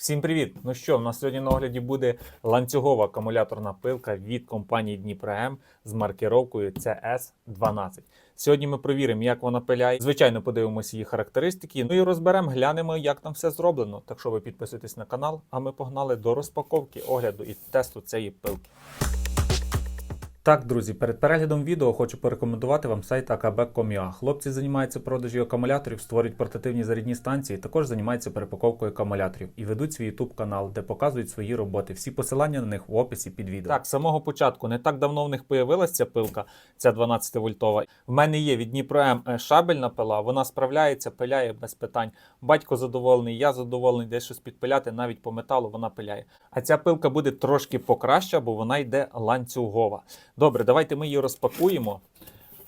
Всім привіт! Ну що, в нас сьогодні на огляді буде ланцюгова акумуляторна пилка від компанії Дніпром з маркировкою CS12. Сьогодні ми провіримо, як вона пиляє. Звичайно, подивимося її характеристики. Ну і розберемо, глянемо, як там все зроблено. Так що ви підписуйтесь на канал, а ми погнали до розпаковки, огляду і тесту цієї пилки. Так, друзі, перед переглядом відео хочу порекомендувати вам сайт akb.com.ua. Хлопці займаються продажі акумуляторів, створюють портативні зарядні станції, також займаються перепаковкою акумуляторів і ведуть свій YouTube канал, де показують свої роботи. Всі посилання на них в описі під відео. Так, з самого початку не так давно в них появилася ця пилка, ця 12 вольтова. В мене є від Дніпро М е, шабельна пила, вона справляється, пиляє без питань. Батько задоволений, я задоволений, десь щось підпиляти, навіть по металу вона пиляє. А ця пилка буде трошки покраща, бо вона йде ланцюгова. Добре, давайте ми її розпакуємо.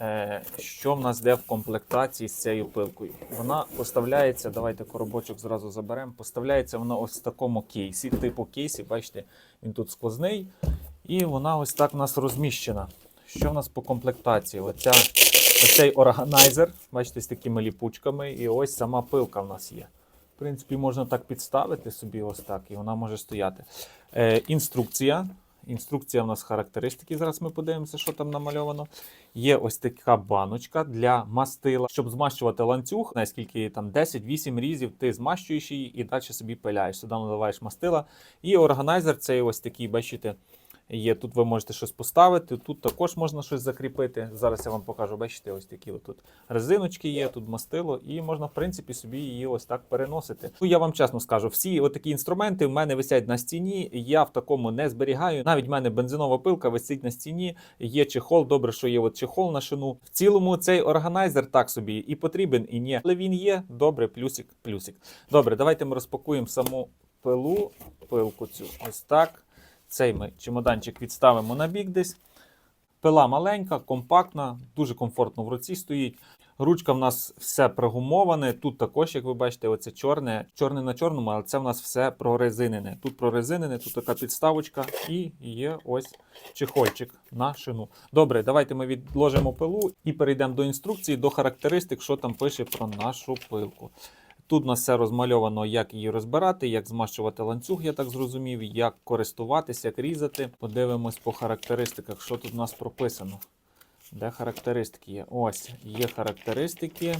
Е, Що в нас йде в комплектації з цією пилкою? Вона поставляється, давайте коробочок зразу заберемо. Поставляється вона ось в такому кейсі, типу кейсі, бачите, він тут сквозний. І вона ось так у нас розміщена. Що в нас по комплектації? Оця, оцей органайзер, бачите, з такими ліпучками, і ось сама пилка в нас є. В принципі, можна так підставити собі ось так, і вона може стояти. Е, інструкція. Інструкція в нас характеристики. Зараз ми подивимося, що там намальовано. Є ось така баночка для мастила, щоб змащувати ланцюг, наскільки там 10-8 різів, ти змащуєш її і далі собі пиляєш. Сюди наливаєш мастила. І органайзер цей ось такий, бачите, є. Тут ви можете щось поставити, тут також можна щось закріпити. Зараз я вам покажу, бачите, ось такі тут резиночки є, тут мастило, і можна, в принципі, собі її ось так переносити. Ну, я вам чесно скажу, всі такі інструменти в мене висять на стіні, я в такому не зберігаю. Навіть в мене бензинова пилка висить на стіні, є чехол, добре, що є от чехол на шину. В цілому цей органайзер так собі і потрібен, і ні. Але він є, добре, плюсик, плюсик. Добре, давайте ми розпакуємо саму пилу, пилку цю. Ось так. Цей ми чемоданчик відставимо на бік десь. Пила маленька, компактна, дуже комфортно в руці стоїть. Ручка в нас все прогумоване. Тут також, як ви бачите, оце чорне, чорне на чорному, але це в нас все прорезинене. Тут прорезинене, тут така підставочка і є ось чехольчик на шину. Добре, давайте ми відложимо пилу і перейдемо до інструкції, до характеристик, що там пише про нашу пилку. Тут у нас все розмальовано, як її розбирати, як змащувати ланцюг, я так зрозумів, як користуватися, як різати. Подивимось по характеристиках, що тут у нас прописано. Де характеристики є? Ось, є характеристики.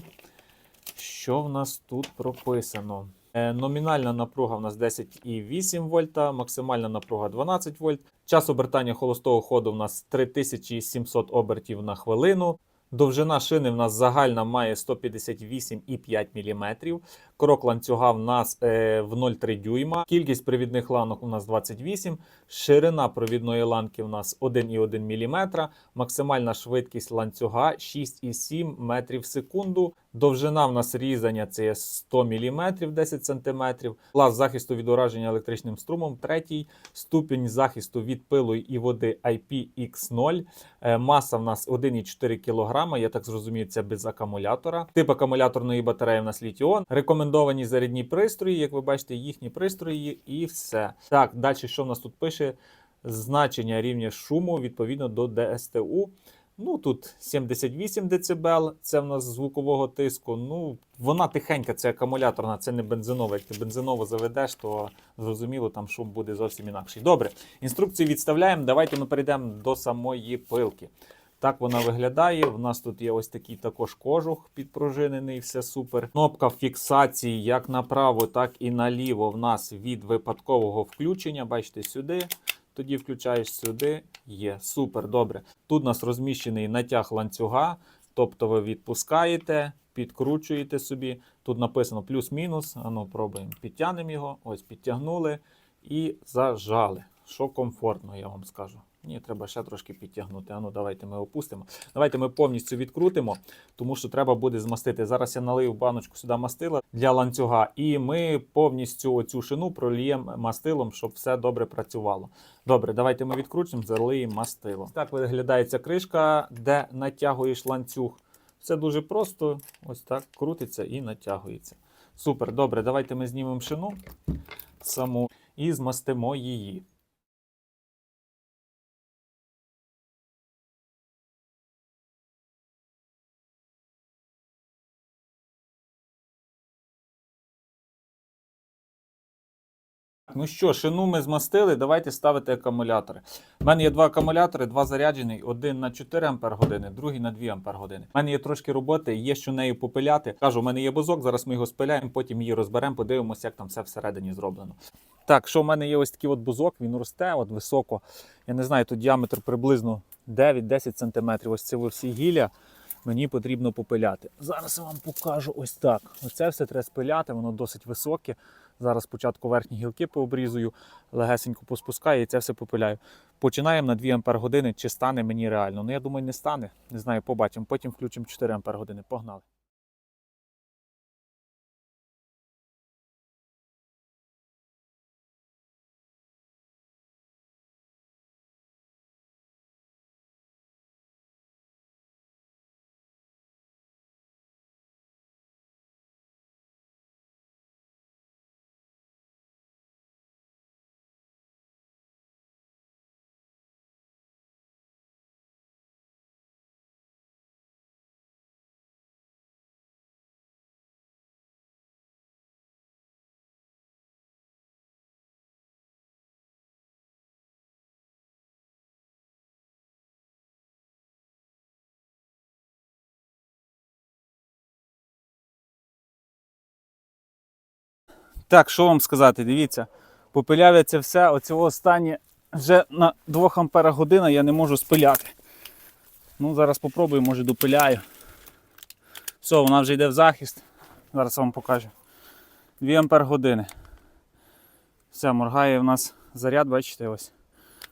Що в нас тут прописано? Е, Номінальна напруга в нас 10,8 вольта, максимальна напруга 12 вольт. Час обертання холостого ходу в нас 3700 обертів на хвилину. Довжина шини в нас загальна має 158,5 мм. Крок ланцюга в нас е, в 0,3 дюйма. Кількість привідних ланок у нас 28. Ширина провідної ланки у нас 1,1 мм. Максимальна швидкість ланцюга 6,7 метрів в секунду. Довжина в нас різання це є 100 мм 10 см. Клас захисту від ураження електричним струмом. Третій. Ступінь захисту від пилу і води IPX0. Е, Маса в нас 1,4 кг. Я так зрозумів, це без акумулятора. Тип акумуляторної батареї в нас літіон. Рекомендовані зарядні пристрої, як ви бачите, їхні пристрої і все. Так, далі що в нас тут пише? Значення рівня шуму відповідно до ДСТУ. Ну тут 78 дБ, це в нас звукового тиску. Ну, вона тихенька, це акумуляторна, це не бензинова. Як ти бензинову заведеш, то зрозуміло, там шум буде зовсім інакший. Добре, інструкцію відставляємо. Давайте ми перейдемо до самої пилки. Так вона виглядає. У нас тут є ось такий також кожух підпружинений, все супер. Кнопка фіксації як направо, так і наліво в нас від випадкового включення. Бачите, сюди. Тоді включаєш сюди, є супер, добре. Тут у нас розміщений натяг ланцюга, тобто ви відпускаєте, підкручуєте собі. Тут написано плюс-мінус. Ану, пробуємо. Підтягнемо його, ось підтягнули і зажали. Що комфортно, я вам скажу. Ні, треба ще трошки підтягнути. Ану, давайте ми опустимо. Давайте ми повністю відкрутимо, тому що треба буде змастити. Зараз я налию баночку сюди мастила для ланцюга, і ми повністю оцю шину проліємо мастилом, щоб все добре працювало. Добре, давайте ми відкручуємо, залиємо мастило. Так виглядає ця кришка, де натягуєш ланцюг. Все дуже просто. Ось так крутиться і натягується. Супер, добре, давайте ми знімемо шину саму і змастимо її. Ну що, шину ми змастили, давайте ставити акумулятори. У мене є два акумулятори, два заряджені, один на 4 Ампер години, другий на 2 Ампер години. У мене є трошки роботи, є що нею попиляти. Кажу, у мене є бузок, зараз ми його спиляємо, потім її розберемо, подивимося, як там все всередині зроблено. Так, що в мене є ось такий от бузок, він росте от високо. Я не знаю, тут діаметр приблизно 9-10 см. Ось це всі гілля мені потрібно попиляти. Зараз я вам покажу ось так. Оце все треба спиляти, воно досить високе. Зараз спочатку верхні гілки пообрізую, легесенько поспускаю і це все попиляю. Починаємо на 2 Ампер години, чи стане мені реально. Ну я думаю, не стане. Не знаю, побачимо. Потім включимо 4 Ампер години. Погнали. Так, що вам сказати, дивіться, попиляв я це все, оце останнє вже на 2 амперах година я не можу спиляти. Ну, зараз попробую, може допиляю. Все, вона вже йде в захист. Зараз вам покажу. 2 ампер години. Все, моргає в нас заряд, бачите ось.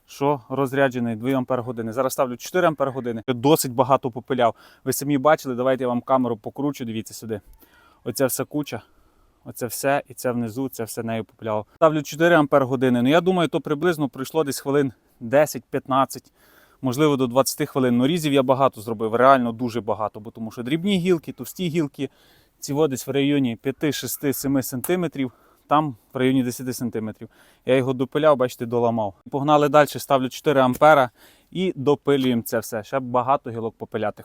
Що розряджений 2 ампер години. Зараз ставлю 4 ампер години. Досить багато попиляв. Ви самі бачили, давайте я вам камеру покручу, дивіться сюди. Оця вся куча. Оце все, і це внизу, це все нею популяло. Ставлю 4 ампер години. Ну я думаю, то приблизно пройшло десь хвилин 10-15, можливо, до 20 хвилин. Ну різів я багато зробив, реально дуже багато, бо тому що дрібні гілки, товсті гілки, ці десь в районі 5, 6, 7 сантиметрів. Там в районі 10 сантиметрів. Я його допиляв, бачите, доламав. Погнали далі, ставлю 4 ампера і допилюємо це все. Ще багато гілок попиляти.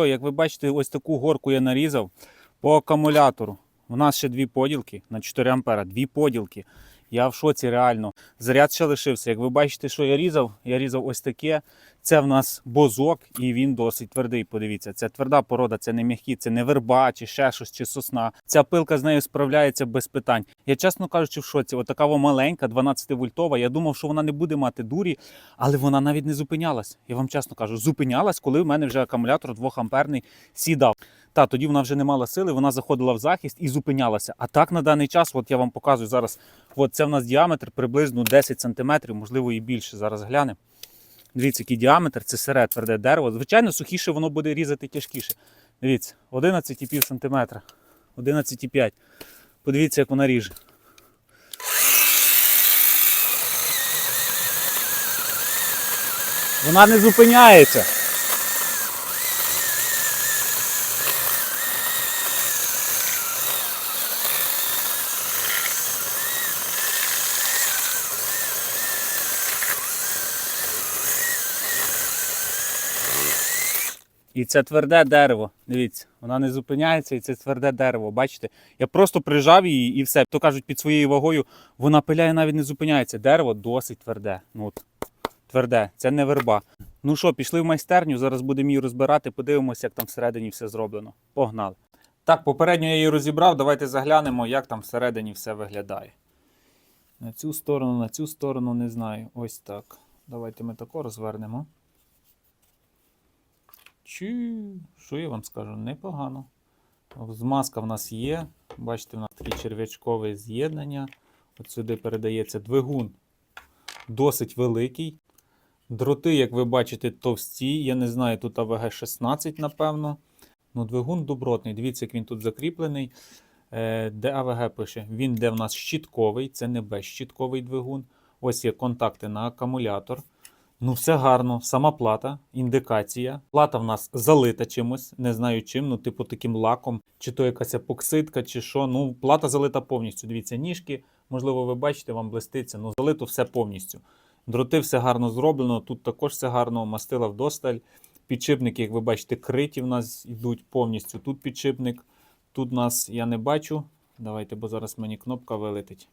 Що, як ви бачите, ось таку горку я нарізав по акумулятору. У нас ще дві поділки на 4 ампера, дві поділки. Я в шоці реально. Заряд ще лишився. Як ви бачите, що я різав, я різав ось таке. Це в нас бозок, і він досить твердий. Подивіться, це тверда порода, це не м'які, це не верба, чи ще щось, чи сосна. Ця пилка з нею справляється без питань. Я чесно кажучи, в шоці, отака во маленька, 12 вольтова. Я думав, що вона не буде мати дурі, але вона навіть не зупинялась. Я вам чесно кажу, зупинялась, коли в мене вже акумулятор 2 амперний сідав. Та тоді вона вже не мала сили, вона заходила в захист і зупинялася. А так на даний час, от я вам показую зараз. От це в нас діаметр приблизно 10 см, можливо і більше. Зараз глянемо. Дивіться, який діаметр, це сире тверде дерево. Звичайно, сухіше воно буде різати тяжкіше. Дивіться, 11,5 см, 11,5 Подивіться, як вона ріже. Вона не зупиняється. І це тверде дерево. Дивіться, вона не зупиняється, і це тверде дерево. Бачите? Я просто прижав її і все. То кажуть, під своєю вагою вона пиляє, навіть не зупиняється. Дерево досить тверде. Ну, от, тверде, це не верба. Ну що, пішли в майстерню, зараз будемо її розбирати, подивимося, як там всередині все зроблено. Погнали. Так, попередньо я її розібрав. Давайте заглянемо, як там всередині все виглядає. На цю сторону, на цю сторону не знаю. Ось так. Давайте ми тако розвернемо. Чи, що я вам скажу? Непогано. Змазка в нас є. Бачите, в нас таке черв'ячкове з'єднання. От сюди передається двигун досить великий. Дроти, як ви бачите, товсті. Я не знаю, тут АВГ 16, напевно. Ну, двигун добротний. Дивіться, як він тут закріплений. Е, Де АВГ пише? Він де в нас щітковий, це не безщітковий двигун. Ось є контакти на акумулятор. Ну, все гарно, сама плата, індикація. Плата в нас залита чимось, не знаю чим, ну, типу таким лаком, чи то якась епоксидка, чи що. Ну, плата залита повністю. Дивіться, ніжки, можливо, ви бачите, вам блиститься, ну залито все повністю. Дроти все гарно зроблено, тут також все гарно, мастила вдосталь. Підшипники, як ви бачите, криті в нас йдуть повністю. Тут підшипник, тут нас я не бачу. Давайте, бо зараз мені кнопка вилетить.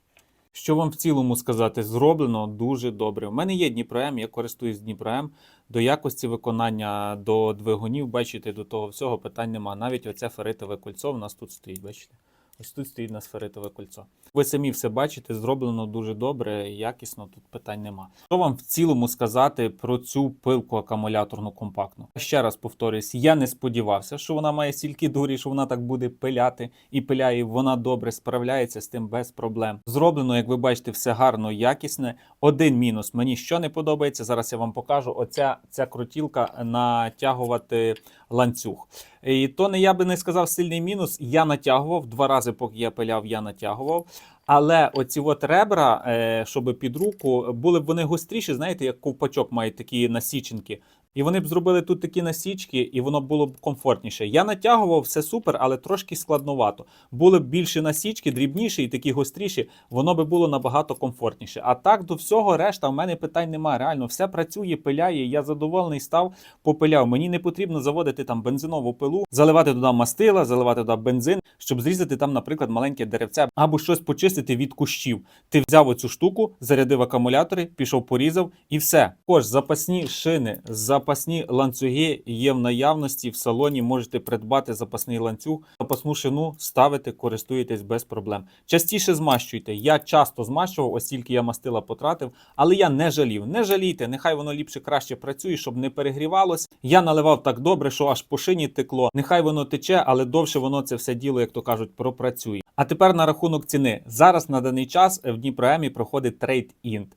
Що вам в цілому сказати, зроблено дуже добре. У мене є Дніпром, я користуюсь Дніпром. До якості виконання, до двигунів, бачите, до того всього питань нема. Навіть оце феритове кольцо в нас тут стоїть, бачите? Ось тут стоїть у нас феритове кольцо. Ви самі все бачите, зроблено дуже добре, якісно, тут питань нема. Що вам в цілому сказати про цю пилку акумуляторну компактну? Ще раз повторюсь, я не сподівався, що вона має стільки дурі, що вона так буде пиляти і пиляє. Вона добре справляється з тим без проблем. Зроблено, як ви бачите, все гарно, якісне. Один мінус мені що не подобається. Зараз я вам покажу. Оця ця крутілка натягувати ланцюг. І то не я би не сказав сильний мінус. Я натягував два рази, поки я пиляв, я натягував. Але оці от ребра, е, щоб під руку, були б вони гостріші, знаєте, як ковпачок мають такі насіченки. І вони б зробили тут такі насічки, і воно було б комфортніше. Я натягував все супер, але трошки складновато. Були б більші насічки, дрібніші і такі гостріші, воно би було набагато комфортніше. А так до всього решта в мене питань немає. Реально, все працює, пиляє. Я задоволений став, попиляв. Мені не потрібно заводити там бензинову пилу, заливати туди мастила, заливати туди бензин, щоб зрізати там, наприклад, маленьке деревце або щось почистити від кущів. Ти взяв оцю штуку, зарядив акумулятори, пішов, порізав і все. Також запасні шини, запасні ланцюги є в наявності в салоні. Можете придбати запасний ланцюг, запасну шину ставити, користуєтесь без проблем. Частіше змащуйте. Я часто змащував, оскільки я мастила потратив, але я не жалів. Не жалійте, нехай воно ліпше краще працює, щоб не перегрівалось. Я наливав так добре, що аж по шині текло. Нехай воно тече, але довше воно це все діло, як то кажуть, пропрацює. А тепер на рахунок ціни. Зараз на даний час в Дніпроемі проходить трейд-ін.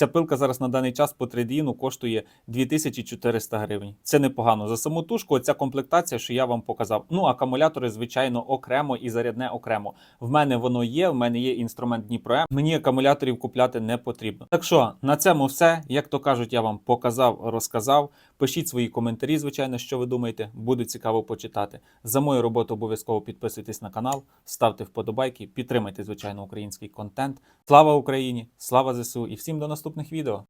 Ця пилка зараз на даний час по трейдіну коштує 2400 гривень. Це непогано. За саму тушку оця комплектація, що я вам показав. Ну, акумулятори, звичайно, окремо і зарядне окремо. В мене воно є, в мене є інструмент Дніпро. Мені акумуляторів купляти не потрібно. Так що на цьому все. Як то кажуть, я вам показав, розказав. Пишіть свої коментарі, звичайно, що ви думаєте. Буде цікаво почитати. За мою роботу обов'язково підписуйтесь на канал, ставте вподобайки, підтримайте, звичайно, український контент. Слава Україні! Слава ЗСУ і всім до наступних відео!